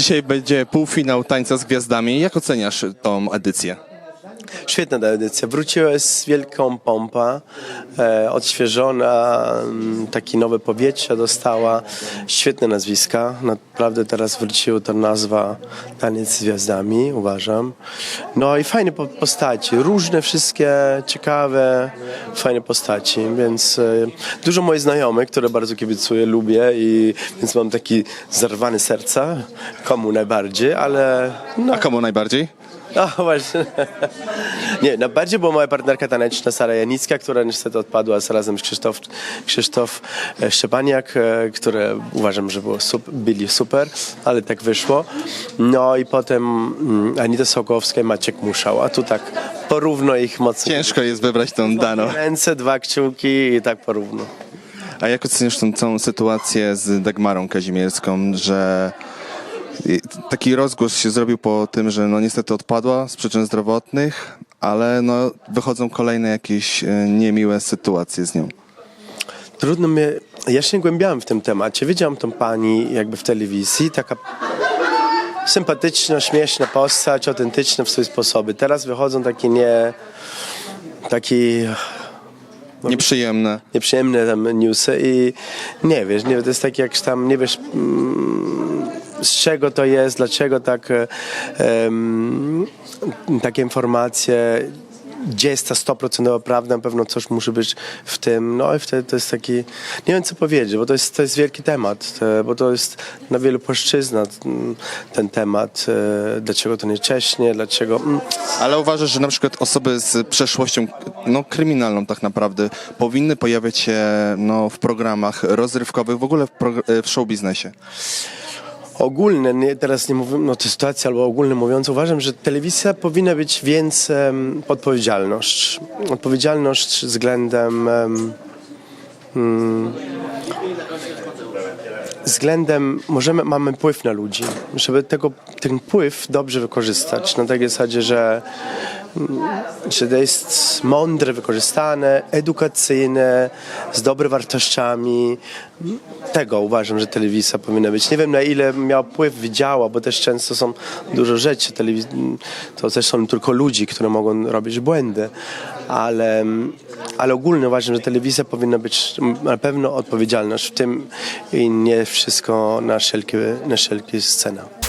Dzisiaj będzie półfinał Tańca z Gwiazdami. Jak oceniasz tą edycję? Świetna ta edycja. Wróciła z wielką pompą, e, odświeżona, mm, takie nowe powietrze dostała, świetne nazwiska. Naprawdę teraz wróciła ta nazwa Taniec z Gwiazdami, uważam. No i fajne po- postaci, różne wszystkie, ciekawe, fajne postaci, więc e, dużo moich znajomych, które bardzo kibicuję, lubię i więc mam taki zarwany serca, komu najbardziej, ale no, A komu najbardziej? No właśnie. Nie, najbardziej była moja partnerka taneczna Sara Janicka, która niestety odpadła z razem z Krzysztof, Krzysztof e, Szczepaniak, e, które uważam, że było sup, byli super, ale tak wyszło. No i potem mm, Anita Sokołowska i Maciek Muszał, a tu tak porówno ich mocno. Ciężko jest wybrać tą daną. Ręce, dwa kciuki i tak porówno. A jak oceniasz tą całą sytuację z Dagmarą Kazimierską, że taki rozgłos się zrobił po tym, że no niestety odpadła z przyczyn zdrowotnych, ale no wychodzą kolejne jakieś e, niemiłe sytuacje z nią. Trudno mnie, ja się nie głębiałem w tym temacie. Widziałam tą pani jakby w telewizji, taka sympatyczna, śmieszna postać, autentyczna w swój sposoby. Teraz wychodzą takie nie, takie Nieprzyjemne. nieprzyjemne tam newsy i nie wiesz, nie, to jest tak jak tam, nie wiesz mm, z czego to jest, dlaczego tak em, takie informacje gdzie jest ta 100% prawda, na pewno coś musi być w tym, no i wtedy to jest taki, nie wiem co powiedzieć, bo to jest, to jest wielki temat, e, bo to jest na wielu płaszczyznach mm, ten temat, e, dlaczego to niecześnie, dlaczego, mm, Ale uważasz, że na przykład osoby z przeszłością no, kryminalną tak naprawdę powinny pojawiać się no, w programach rozrywkowych, w ogóle w, w show biznesie? Ogólne, nie, teraz nie mówię, no to sytuacja albo ogólnie mówiąc, uważam, że telewizja powinna być więcej em, odpowiedzialność. Odpowiedzialność względem em, mm, względem, możemy, mamy wpływ na ludzi, żeby tego, ten wpływ dobrze wykorzystać, na takiej zasadzie, że że to jest mądre wykorzystane, edukacyjne, z dobrymi wartościami. Tego uważam, że telewizja powinna być. Nie wiem na ile miał wpływ, widziała, bo też często są dużo rzeczy. Telewiz- to też są tylko ludzi, które mogą robić błędy, ale, ale ogólnie uważam, że telewizja powinna być na pewno odpowiedzialność w tym i nie wszystko na wszelkie, na wszelkie scena.